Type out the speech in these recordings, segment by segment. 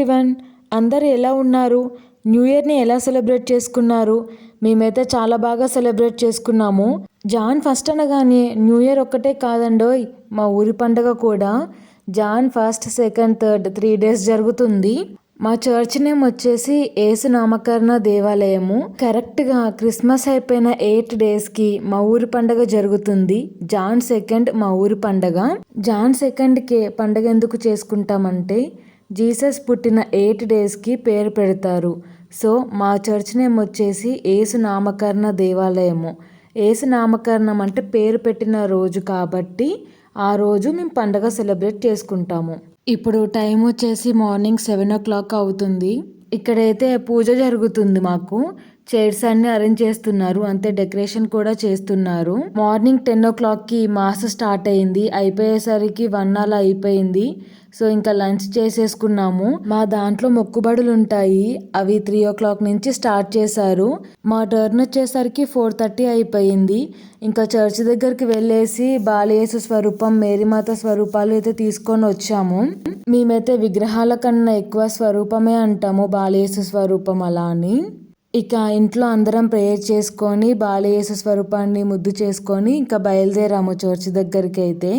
Everyone అందరు ఎలా ఉన్నారు? న్యూ ఇయర్ని ఎలా సెలబ్రేట్ చేసుకున్నారు? మేమైతే చాలా బాగా సెలబ్రేట్ చేసుకున్నాము. జాన్ ఫస్ట్ అనగానే న్యూ ఇయర్ ఒక్కటే కాదండోయ్ మా ఊరి పండగ కూడా. Jan first second third three days జరుగుతుంది. మా చర్చ్ నేమ్ వచ్చేసి ఏసు నామకరణ దేవాలయము. కరెక్ట్గా క్రిస్మస్ అయిపోయిన ఎయిట్ డేస్కి మా ఊరి పండగ జరుగుతుంది. జాన్ సెకండ్ మా ఊరి పండగ. జాన్ సెకండ్కే పండగ ఎందుకు చేసుకుంటామంటే జీసస్ పుట్టిన ఎయిట్ డేస్కి పేరు పెడతారు. సో మా చర్చ్ నేమ్ వచ్చేసి ఏసు నామకరణ దేవాలయము. ఏసు నామకరణం అంటే పేరు పెట్టిన రోజు కాబట్టి ఆ రోజు మేము పండగ సెలబ్రేట్ చేసుకుంటాము. ఇప్పుడు టైం వచ్చేసి మార్నింగ్ సెవెన్ ఓ క్లాక్ అవుతుంది. ఇక్కడైతే పూజ జరుగుతుంది మాకు. చైర్స్ అన్ని అరేంజ్ చేస్తున్నారు. అంతే డెకరేషన్ కూడా చేస్తున్నారు. మార్నింగ్ టెన్ ఓ క్లాక్కి మాస్ స్టార్ట్ అయింది. అయిపోయేసరికి వన్ అలా అయిపోయింది. సో ఇంకా లంచ్ చేసేసుకున్నాము. మా దాంట్లో మొక్కుబడులు ఉంటాయి. అవి త్రీ ఓ క్లాక్ నుంచి స్టార్ట్ చేశారు. మా టర్న్ వచ్చేసరికి ఫోర్ థర్టీ అయిపోయింది. ఇంకా చర్చ్ దగ్గరికి వెళ్ళేసి బాలయేసు స్వరూపం మేరీమాత స్వరూపాలు అయితే తీసుకొని వచ్చాము. మేమైతే విగ్రహాల కన్నా ఎక్కువ స్వరూపమే అంటాము బాలయేసు స్వరూపం అలా అని. ఇక ఇంట్లో అందరం ప్రేయర్ చేసుకొని బాలయేసు స్వరూపాన్ని ముద్దు చేసుకొని ఇంకా బయలుదేరాము చర్చ్ దగ్గరికి అయితే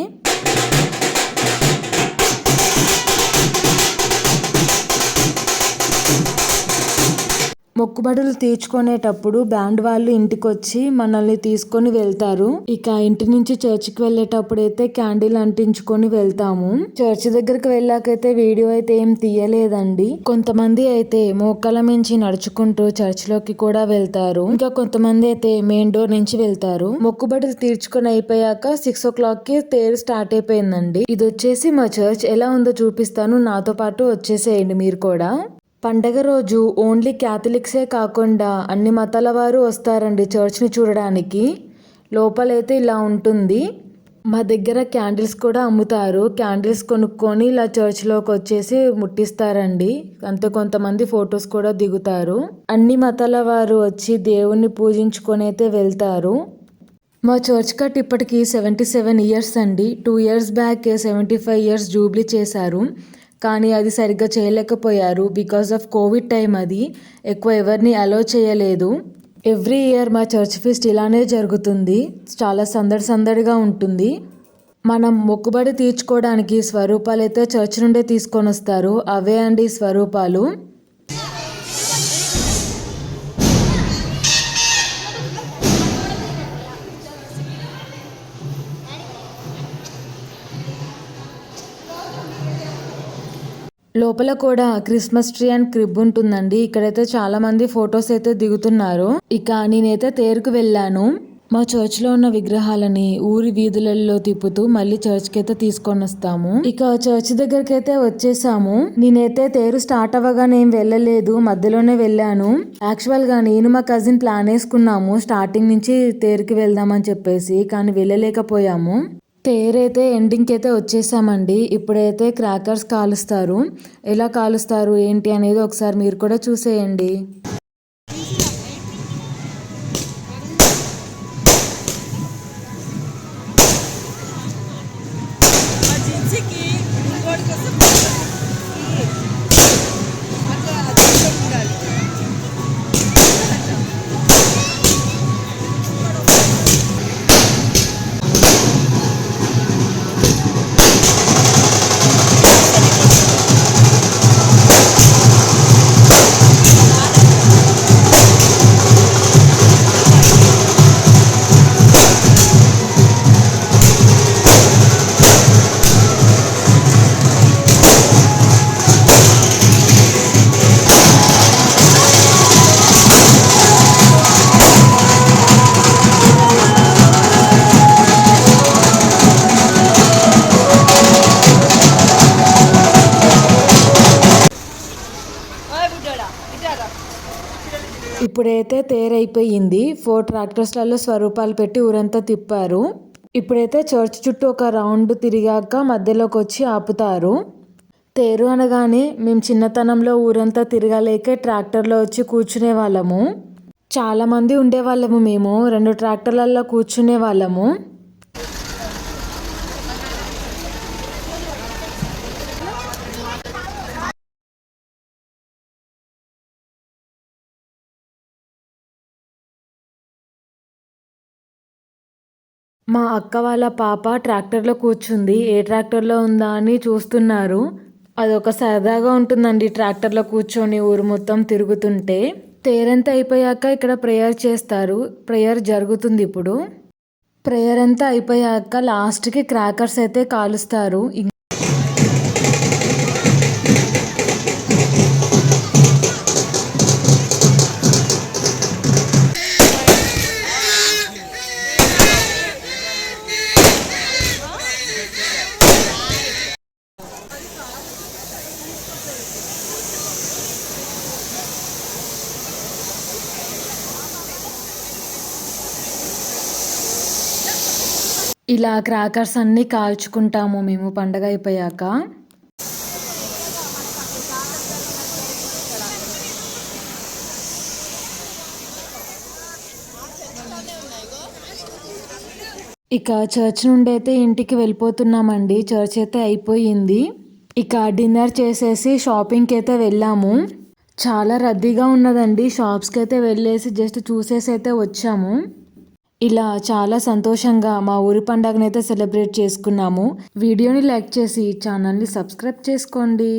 మొక్కుబడులు తీర్చుకునేటప్పుడు బ్యాండ్ వాళ్ళు ఇంటికి వచ్చి మనల్ని తీసుకొని వెళ్తారు. ఇక ఇంటి నుంచి చర్చికి వెళ్ళేటప్పుడు అయితే క్యాండిల్ అంటించుకొని వెళ్తాము. చర్చ్ దగ్గరికి వెళ్ళాకైతే వీడియో అయితే ఏం తీయలేదండి. కొంతమంది అయితే మోక్కల మించి నడుచుకుంటూ చర్చ్లోకి కూడా వెళ్తారు. ఇంకా కొంతమంది అయితే మెయిన్ డోర్ నుంచి వెళ్తారు. మొక్కుబడులు తీర్చుకొని అయిపోయాక సిక్స్ ఓ క్లాక్కి తేరు స్టార్ట్ అయిపోయిందండి. ఇది వచ్చేసి మా చర్చ్ ఎలా ఉందో చూపిస్తాను. నాతో పాటు వచ్చేసేయండి మీరు కూడా. పండగ రోజు ఓన్లీ క్యాథలిక్సే కాకుండా అన్ని మతాల వారు వస్తారండి చర్చ్ని చూడడానికి. లోపలైతే ఇలా ఉంటుంది. మా దగ్గర క్యాండిల్స్ కూడా అమ్ముతారు. క్యాండిల్స్ కొనుక్కొని ఇలా చర్చ్లోకి వచ్చేసి ముట్టిస్తారండి. అంతే కొంతమంది ఫొటోస్ కూడా దిగుతారు. అన్ని మతాల వారు వచ్చి దేవుణ్ణి పూజించుకొని అయితే వెళ్తారు. మా చర్చ్ కట్ ఇప్పటికి సెవెంటీ సెవెన్ ఇయర్స్ అండి. Two years back seventy five years jubilee చేశారు. కానీ అది సరిగ్గా చేయలేకపోయారు. బికాస్ ఆఫ్ కోవిడ్ టైం అది ఎక్కువ ఎవరిని అలో చేయలేదు. ఎవ్రీ ఇయర్ మా చర్చ్ ఫీస్ట్ ఇలానే జరుగుతుంది. చాలా సందడి సందడిగా ఉంటుంది. మనం మొక్కుబడి తీర్చుకోవడానికి స్వరూపాలు అయితే చర్చ్ నుండే తీసుకొని వస్తారు. అవే అండి స్వరూపాలు. లోపల కూడా క్రిస్మస్ ట్రీ అండ్ క్రిబ్ ఉంటుందండి. ఇక్కడైతే చాలా మంది ఫొటోస్ అయితే దిగుతున్నారు. ఇక నేనైతే తేరుకు వెళ్ళాను. మా చర్చ్లో ఉన్న విగ్రహాలని ఊరి వీధులలో తిప్పుతూ మళ్ళీ చర్చ్కి అయితే తీసుకొని వస్తాము. ఇక చర్చ్ దగ్గరికి అయితే వచ్చేసాము. నేనైతే తేరు స్టార్ట్ అవ్వగానే ఏం వెళ్ళలేదు. మధ్యలోనే వెళ్ళాను. యాక్చువల్గా నేను మా కజిన్ ప్లాన్ వేసుకున్నాము. స్టార్టింగ్ నుంచి తేరుకి వెళ్దామని చెప్పేసి కానీ వెళ్ళలేకపోయాము. తేరైతే ఎండింగ్కి అయితే వచ్చేసామండి. ఇప్పుడైతే క్రాకర్స్ కాలుస్తారు. ఎలా కాలుస్తారు? ఏంటి అనేది ఒకసారి మీరు కూడా చూసేయండి. ఇప్పుడైతే తేరైపోయింది. ఫోర్ ట్రాక్టర్స్లలో స్వరూపాలు పెట్టి ఊరంతా తిప్పారు. ఇప్పుడైతే చర్చ్ చుట్టూ ఒక రౌండ్ తిరిగాక మధ్యలోకి వచ్చి ఆపుతారు. తేరు అనగానే మేము చిన్నతనంలో ఊరంతా తిరగలేక ట్రాక్టర్లో వచ్చి కూర్చునే వాళ్ళము చాలామంది ఉండేవాళ్ళము మేము. రెండు ట్రాక్టర్లలో కూర్చునే వాళ్ళము మా అక్క వాళ్ళ పాప ట్రాక్టర్లో కూర్చుంది. ఏ ట్రాక్టర్లో ఉందా అని చూస్తున్నారు. అదొక సరదాగా ఉంటుందండి ట్రాక్టర్లో కూర్చొని ఊరు మొత్తం తిరుగుతుంటే. తేరంతా అయిపోయాక ఇక్కడ ప్రేయర్ చేస్తారు. ప్రేయర్ జరుగుతుంది ఇప్పుడు. ప్రేయర్ అంతా అయిపోయాక లాస్ట్కి క్రాకర్స్ అయితే కాలుస్తారు. ఇలా క్రాకర్స్ అన్నీ కాల్చుకుంటాము మేము పండగ అయిపోయాక. ఇక చర్చ్ నుండి అయితే ఇంటికి వెళ్ళిపోతున్నామండి. చర్చ్ అయితే అయిపోయింది. ఇక డిన్నర్ చేసేసి షాపింగ్కి అయితే వెళ్ళాము. చాలా రద్దీగా ఉన్నదండి. షాప్స్కి అయితే వెళ్ళేసి జస్ట్ చూసేసి అయితే వచ్చాము. ఇలా చాలా సంతోషంగా మా ఊరి పండగనైతే సెలబ్రేట్ చేసుకున్నాము. వీడియోని లైక్ చేసి ఛానల్ని సబ్స్క్రైబ్ చేసుకోండి.